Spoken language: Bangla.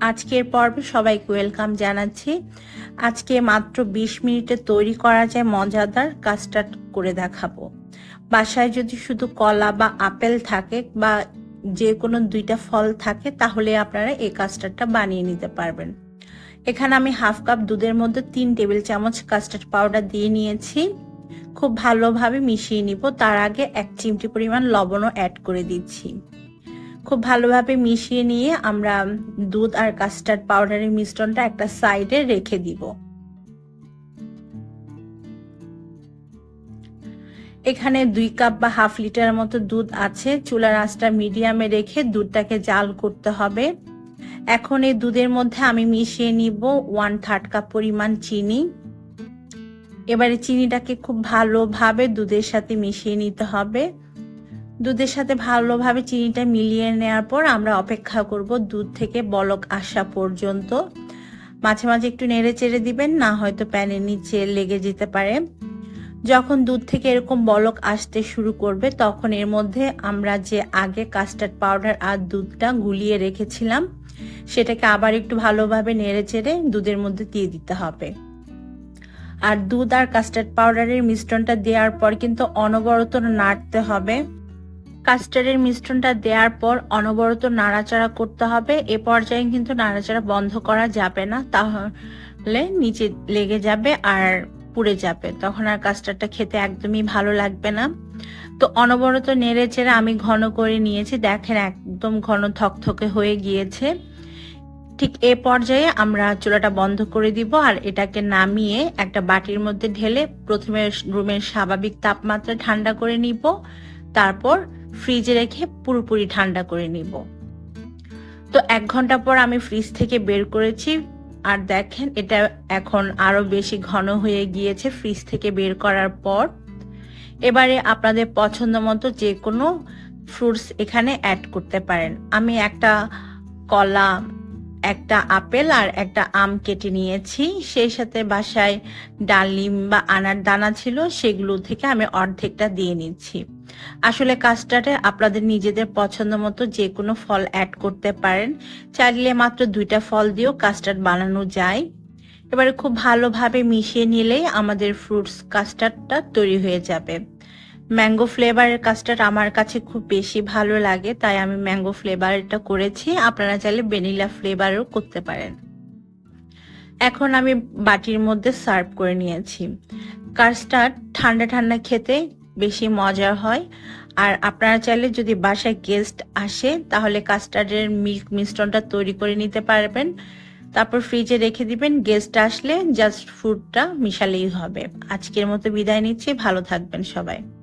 আজকের পর্বে সবাইকে ওয়েলকাম জানাচ্ছি। আজকে মাত্র ২০ মিনিটে তৈরি করা যায় মজাদার কাস্টার্ড করে দেখাবো। বাসায় যদি শুধু কলা বা আপেল থাকে বা যে কোনো দুইটা ফল থাকে, তাহলে আপনারা এই কাস্টার্ডটা বানিয়ে নিতে পারবেন। এখানে আমি হাফ কাপ দুধের মধ্যে তিন টেবিল চামচ কাস্টার্ড পাউডার দিয়ে নিয়েছি। খুব ভালোভাবে মিশিয়ে নিব। তার আগে এক চিমটি পরিমাণ লবণও অ্যাড করে দিচ্ছি। খুব ভালোভাবে মিশিয়ে নিয়ে আমরা দুধ আর কাস্টার্ড পাউডারের মিশ্রণটা একটা সাইডে রেখে দিব। এখানে দুই কাপ বা হাফ লিটারের মতো দুধ আছে, চুলার আঁচটা মিডিয়ামে রেখে দুধটাকে জাল করতে হবে। এখন এই দুধের মধ্যে আমি মিশিয়ে নিব ওয়ান থার্ড কাপ পরিমাণ চিনি। এবারে চিনিটাকে খুব ভালোভাবে দুধের সাথে মিশিয়ে নিতে হবে। দুধের সাথে ভালোভাবে চিনিটা মিলিয়ে নেওয়ার পর আমরা অপেক্ষা করব দুধ থেকে বলক আসা পর্যন্ত। মাঝে মাঝে একটু নেড়ে চেড়ে দিবেন, না হয়তো প্যানের নিচে লেগে যেতে পারে। যখন দুধ থেকে এরকম বলক আসতে শুরু করবে, তখন এর মধ্যে আমরা যে আগে কাস্টার্ড পাউডার আর দুধটা গুলিয়ে রেখেছিলাম, সেটাকে আবার একটু ভালোভাবে নেড়ে চেড়ে দুধের মধ্যে দিয়ে দিতে হবে। আর দুধ আর কাস্টার্ড পাউডারের মিশ্রণটা দেওয়ার পর কিন্তু অনবরত নাড়তে হবে। কাস্টার্ডের মিশ্রণটা দেওয়ার পর অনবরত নাড়াচাড়া করতে হবে। এ পর্যায়ে কিন্তু নাড়াচাড়া বন্ধ করা যাবে না, তাহলে নিচে লেগে যাবে আর পুড়ে যাবে। তখন আর কাস্টার্ডটা খেতে একদমই ভালো লাগবে না। তো অনবরত নেড়ে চেড়ে আমি ঘন করে নিয়েছি। দেখেন একদম ঘন থকথকে হয়ে গিয়েছে। ঠিক এ পর্যায়ে আমরা চুলাটা বন্ধ করে দিব আর এটাকে নামিয়ে একটা বাটির মধ্যে ঢেলে প্রথমে রুমের স্বাভাবিক তাপমাত্রা ঠান্ডা করে নিব। তারপর ফ্রিজে রেখে পুরোপুরি ঠান্ডা করে নিব। তো এক ঘণ্টা পর আমি ফ্রিজ থেকে বের করেছি। আর দেখেন, এটা এখন আরও বেশি ঘন হয়ে গিয়েছে ফ্রিজ থেকে বের করার পর। এবারে আপনাদের পছন্দ মতো যে কোনো ফ্রুটস এখানে অ্যাড করতে পারেন। আমি একটা কলা একটা আপেল আর একটা আম কেটে নিয়েছি। সেই সাথে বাসায় ডালিম বা আনার দানা ছিল, সেগুলো থেকে আমি অর্ধেকটা দিয়ে নিচ্ছি। আসলে কাস্টার্ডে আপনাদের নিজেদের পছন্দ মতো যে কোনো ফল অ্যাড করতে পারেন। চাইলে মাত্র দুইটা ফল দিয়েও কাস্টার্ড বানানো যায়। এবারে খুব ভালোভাবে মিশিয়ে নিলেই আমাদের ফ্রুটস কাস্টার্ডটা তৈরি হয়ে যাবে। ম্যাঙ্গো ফ্লেভারের কাস্টার্ড আমার কাছে খুব বেশি ভালো লাগে, তাই আমি ম্যাঙ্গো ফ্লেভারটা করেছি। আপনারা চাইলে ভ্যানিলা ফ্লেভারও করতে পারেন। এখন আমি বাটির মধ্যে সার্ভ করে নিয়েছি। কাস্টার্ড ঠান্ডা ঠান্ডা খেতে বেশি মজার হয়। আর আপনারা চাইলে যদি বাসায় গেস্ট আসে, তাহলে কাস্টার্ডের মিল্ক মিশ্রণটা তৈরি করে নিতে পারবেন। তারপর ফ্রিজে রেখে দিবেন গেস্ট আসলে জাস্ট ফুডটা মিশালেই হবে। আজকের মতো বিদায় নিচ্ছি, ভালো থাকবেন সবাই।